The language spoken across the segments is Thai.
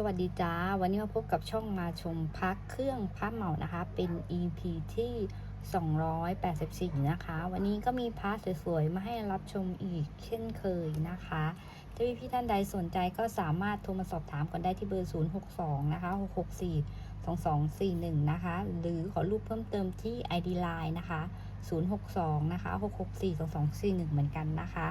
สวัสดีจ้า วันนี้มาพบกับช่องมาชมพักเครื่องพระเหมานะคะ เป็น EP ที่ 284 นะคะ วันนี้ก็มีพระสวยๆ มาให้รับชมอีกเช่นเคยนะคะถ้าพี่ท่านใดสนใจก็สามารถโทรมาสอบถามกันได้ที่เบอร์ 062 นะคะ 664 2241 นะคะ หรือขอรูปเพิ่มเติมที่ ID Line นะคะ 062 นะคะ 664 2241 เหมือนกันนะคะ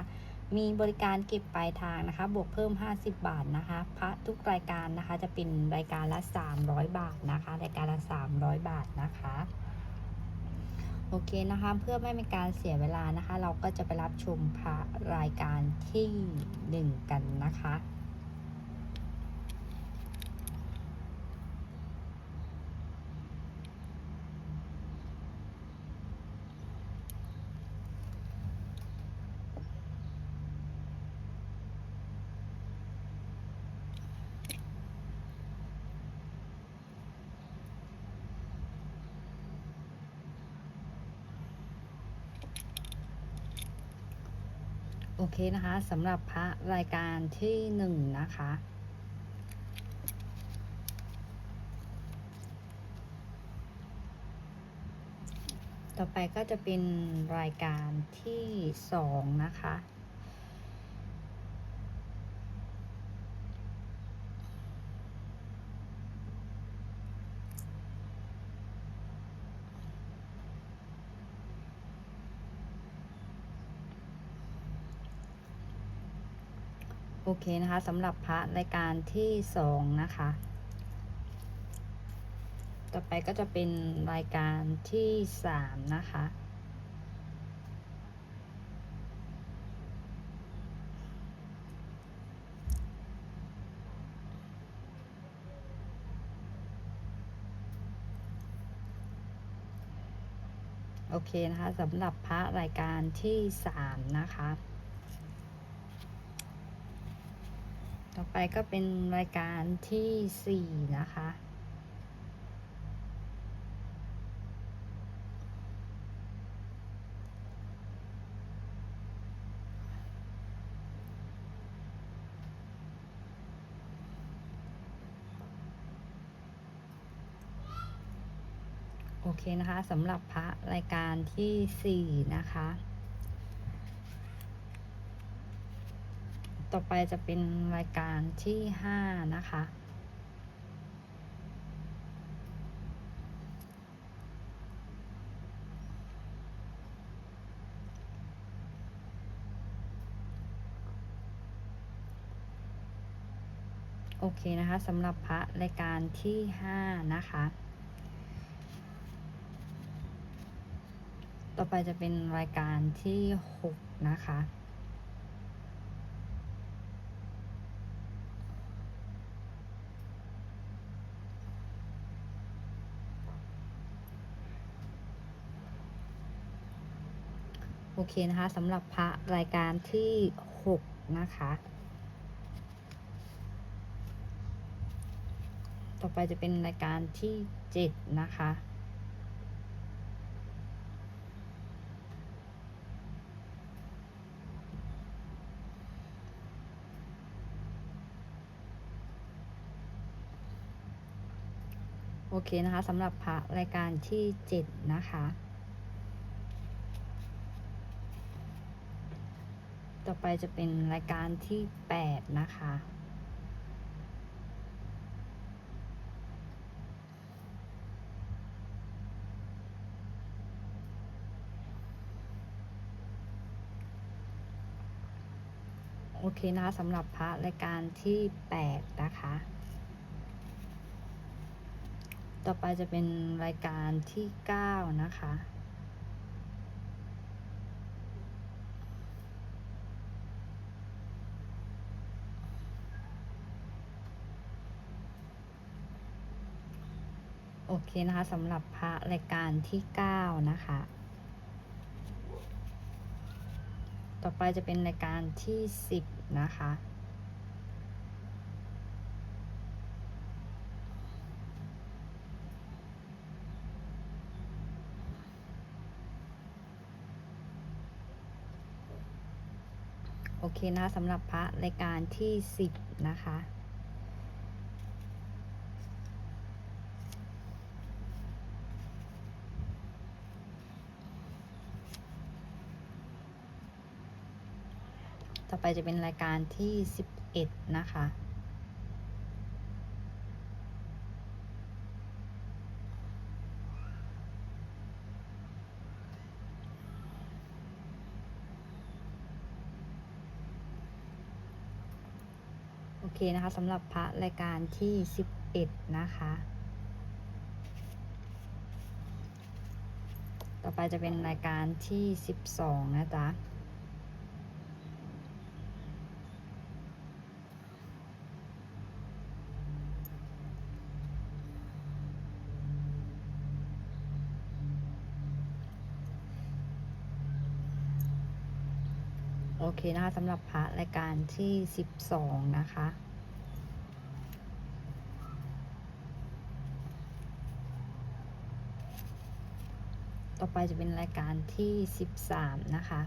มีบริการเก็บปลายทางนะคะ บวกเพิ่ม 50 บาทนะคะ พระทุกรายการนะคะ จะเป็นรายการละ 300 บาทนะคะ รายการละ 300 บาทนะคะ โอเคนะคะ เพื่อไม่เป็นการเสียเวลานะคะ เราก็จะไปรับชมพระรายการที่ 1 กันนะคะ เคนะคะสำหรับพระรายการที่หนึ่งนะคะ ต่อไปก็จะเป็นรายการที่สองนะคะ เคนะคะสำหรับพระรายการที่สองนะคะ ต่อไปก็จะเป็นรายการที่สามนะคะโอเคนะคะสำหรับพระรายการที่สามนะคะ ต่อไปก็เป็นรายการที่สี่นะคะ โอเคนะคะสำหรับพระรายการที่สี่นะคะ ต่อไปจะเป็นรายการที่ห้านะคะ โอเคนะคะสำหรับพระรายการที่ห้านะคะ ต่อไปจะเป็นรายการที่หกนะคะ เคนะคะสำหรับพระรายการที่หกนะคะ ต่อไปจะเป็นรายการที่เจ็ดนะคะโอเคนะคะสำหรับพระรายการที่เจ็ดนะคะ ต่อไปจะเป็นรายการที่แปดนะคะ โอเคนะคะสำหรับพระรายการที่แปดนะคะ ต่อไปจะเป็นรายการที่เก้านะคะ เคนะคะสำหรับพระรายการที่เก้านะคะ ต่อไปจะเป็นรายการที่สิบนะคะโอเคนะคะสำหรับพระรายการที่สิบนะคะ ไปจะเป็นรายการที่สิบเอ็ดนะคะ โอเคนะคะสำหรับพระรายการที่สิบเอ็ดนะคะ ต่อไปจะเป็นรายการที่สิบสองนะจ๊ะ เคนะคะสำหรับพระรายการที่สิบสองนะคะต่อไปจะเป็นรายการที่สิบสามนะคะ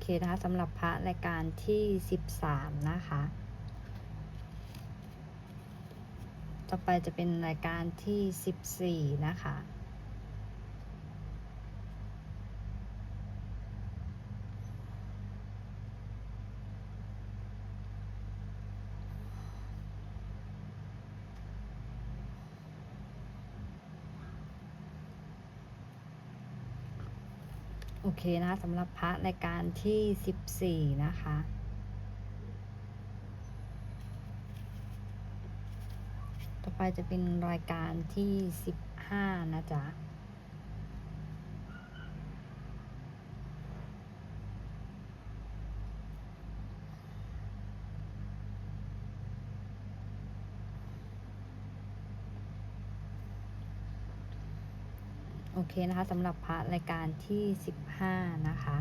เคนะคะสำหรับพระรายการที่สิบสามนะคะ ต่อไปจะเป็นรายการที่สิบสี่นะคะ โอเคนะสำหรับพระในการที่สิบสี่นะคะ ต่อไปจะเป็นรายการที่สิบห้านะจ๊ะ โอเคนะคะสำหรับพระรายการที่สิบห้านะคะ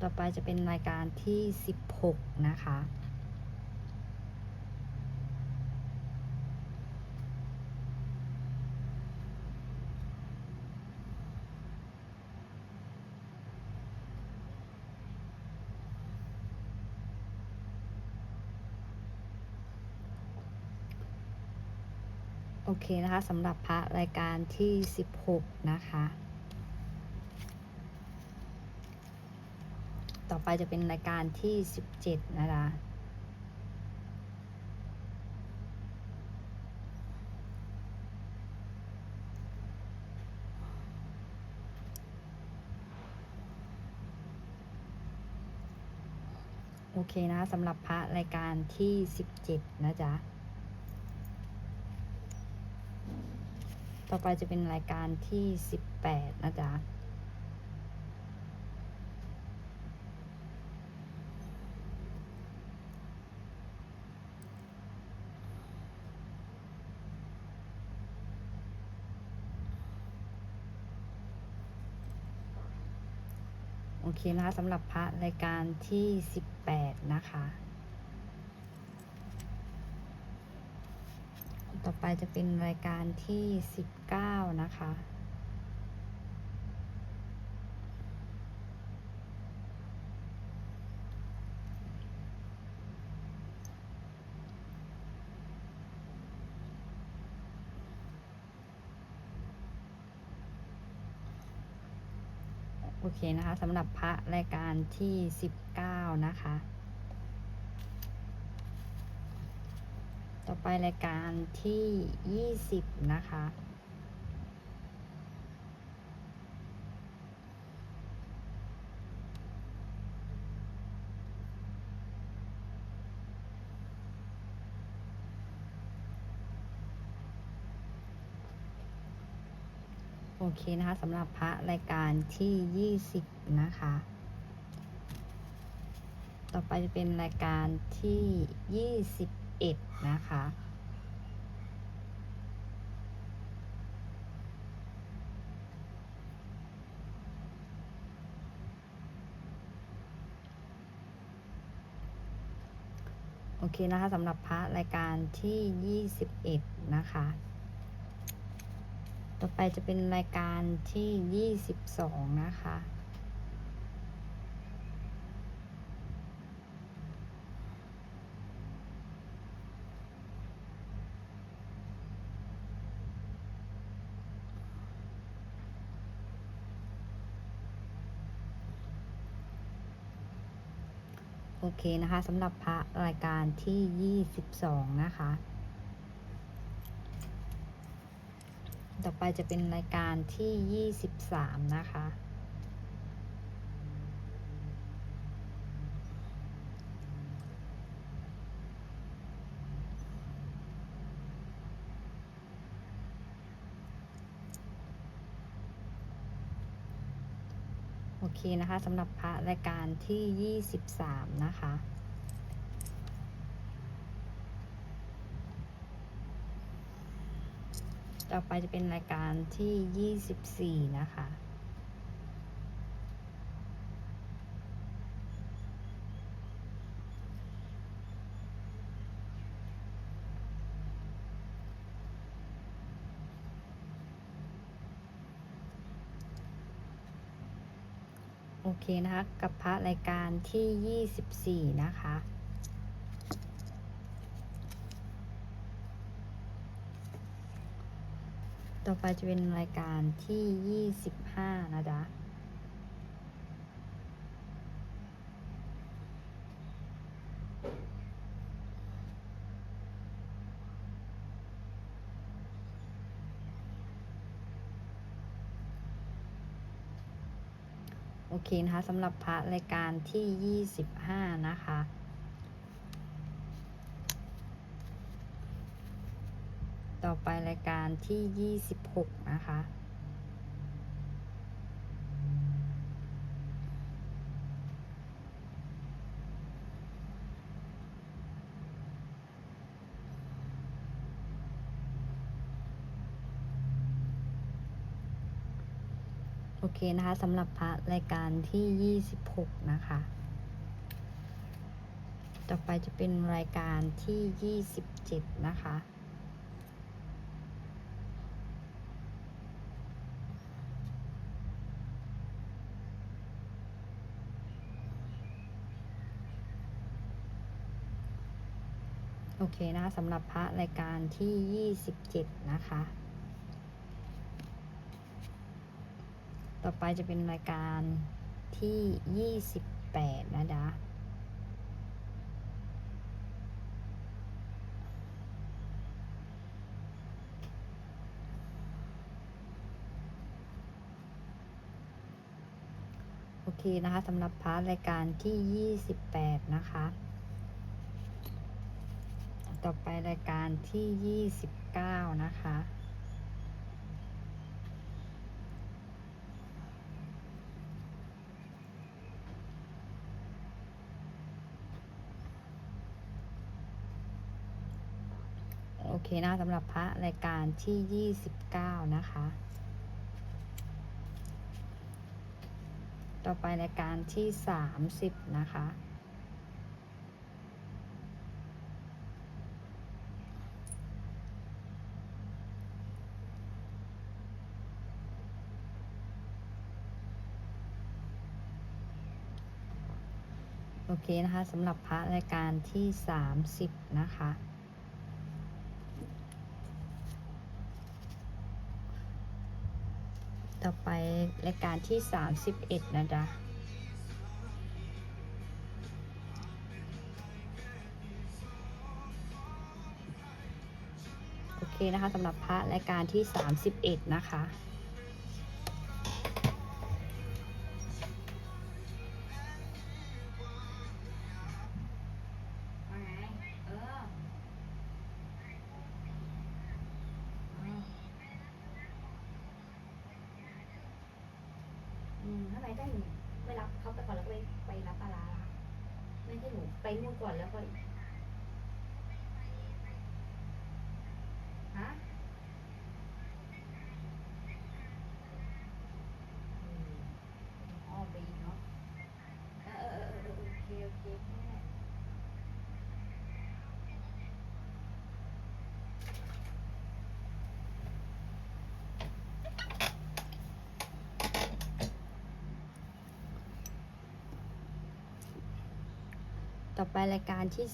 ต่อไปจะเป็นรายการที่สิบหกนะคะ เคนะคะสำหรับพระรายการที่สิบหกนะคะ ต่อไปจะเป็นรายการที่สิบเจ็ดนะคะโอเคนะคะสำหรับพระรายการที่สิบเจ็ดนะจ๊ะ ต่อไปจะเป็นรายการที่สิบแปดนะจ๊ะโอเคนะคะสำหรับพระรายการที่สิบแปดนะคะ ต่อไปจะเป็นรายการที่สิบเก้านะคะ โอเคนะคะสำหรับพระรายการที่สิบเก้านะคะ ต่อไปรายการที่ยี่สิบนะคะ โอเคนะคะสำหรับพระรายการที่ยี่สิบนะคะ ต่อไปจะเป็นรายการที่ยี่ เอ็ดนะคะ โอเคนะคะสำหรับพระรายการที่ยี่สิบเอ็ดนะคะ ต่อไปจะเป็นรายการที่ 22 นะคะ โอเคนะคะสำหรับพระรายการที่ 22 นะคะ ต่อไปจะเป็นรายการที่ 23 นะคะ โอ เคนะคะสำหรับพระรายการที่ 23 นะคะ ต่อไปจะเป็นรายการที่ 24 นะคะ เคนะคะ กับพระรายการที่ 24 นะคะ ต่อไปจะเป็นรายการที่ 25 นะจ๊ะ นะคะสำหรับพระรายการที่ 25 นะคะ ต่อไปรายการที่ 26 นะคะ นะคะสำหรับพระรายการที่ 26 นะคะ ต่อไปจะเป็นรายการที่ 27 นะคะโอเคนะคะสำหรับพระรายการที่ 27 นะคะ ต่อไปจะเป็นรายการที่ 28 นะจ๊ะโอเคนะคะสำหรับพาร์ทรายการที่ 28 นะคะ ต่อไปรายการที่ 29 นะคะ โอเค นะสำหรับพระรายการที่ 29 นะคะ ต่อไปรายการที่ 30 นะคะ โอเคนะคะสำหรับพระรายการที่ 30 นะคะ ต่อไปรายการที่ 31 นะจ๊ะโอเคนะคะสำหรับพระรายการที่ 31 นะคะ ไมได้หนูไม่รับเขาไปก่อนแล้วก็ไปไปรับปลาร้าล่ะไม่ใช่หนูไปนู่นก่อนแล้วก็ฮะอืมอ้อมไปอีกเนาะเออเออเออเออโอเคโอเคแม่ โต่อไปรายการที่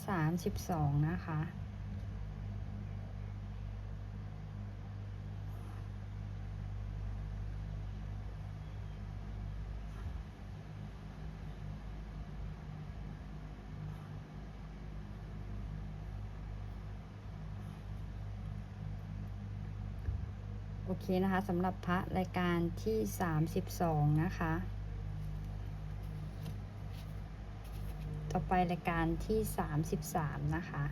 32นะคะ โอเคนะคะสำหรับพระรายการที่32นะคะ ต่อไปรายการที่ 33 นะคะ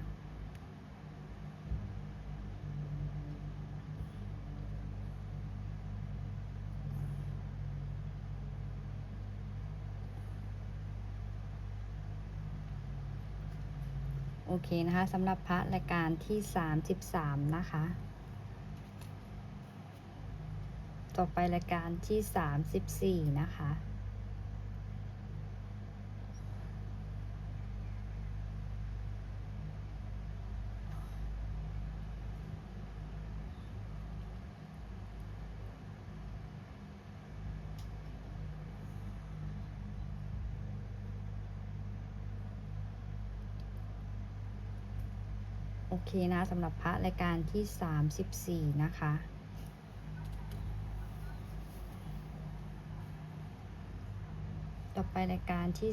โอเคนะคะสำหรับพระรายการที่ 33 นะคะ ต่อไปรายการที่ 34 นะคะ เคนะสำหรับพระรายการที่ 34 นะคะ ต่อไปรายการที่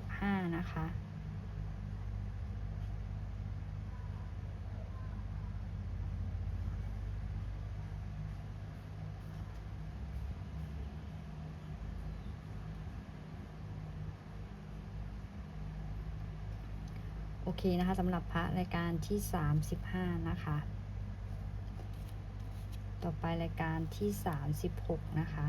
35 นะคะ โอเคนะคะสำหรับพระรายการที่ 35 นะคะ ต่อไปรายการที่ 36 นะคะ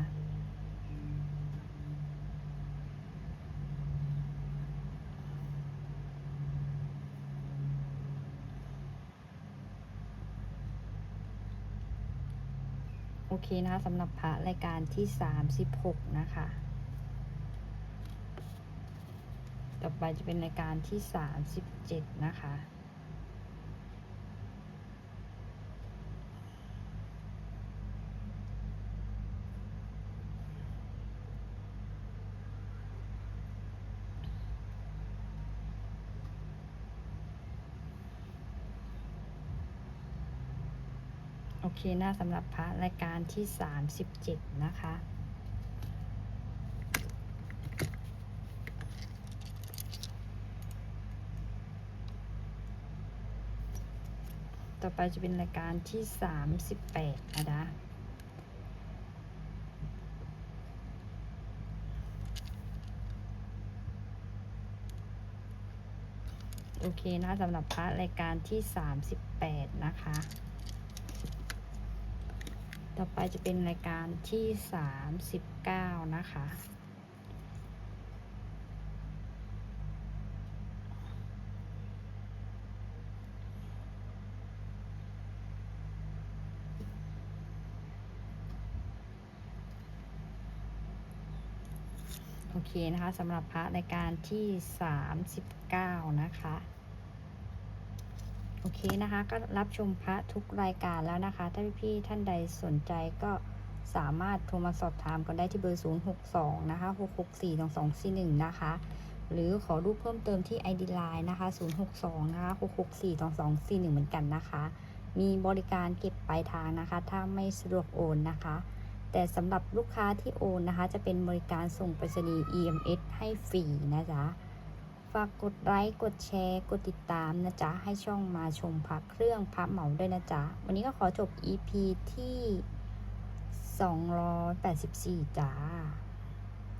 โอเคนะคะสำหรับพระรายการที่ 36 นะคะ ต่อไปจะเป็นรายการที่ 37 นะคะ โอเคนะสำหรับพระรายการที่ 37 นะคะ ต่อไปจะเป็นรายการที่ 38นะจ๊ะโอเคนะสำหรับพระรายการที่ 38 นะคะ ต่อไปจะเป็นรายการที่ 39 นะคะ นะคะสำหรับพระรายการที่ 39 นะคะ โอเคนะคะ ก็รับชมพระทุกรายการแล้วนะคะ ถ้าพี่ๆท่านใดสนใจก็สามารถโทรมาสอบถามกันได้ที่เบอร์ 062 นะคะ 664 2241 นะคะ หรือขอรูปเพิ่มเติมที่ ID Line นะคะ 062 นะคะ 664 2241 เหมือนกันนะคะ มีบริการเก็บปลายทางนะคะ ถ้าไม่สะดวกโอนนะคะ แต่สำหรับลูกค้าที่โอนนะคะ จะเป็นบริการส่งไปรษณีย์ EMS ให้ฟรีนะจ๊ะ ฝากกดไลค์ กดแชร์ กดติดตามนะจ๊ะ ให้ช่องมาชมพักเครื่องพับเหมาด้วยนะจ๊ะ วันนี้ก็ขอจบ EP ที่ 284จ้า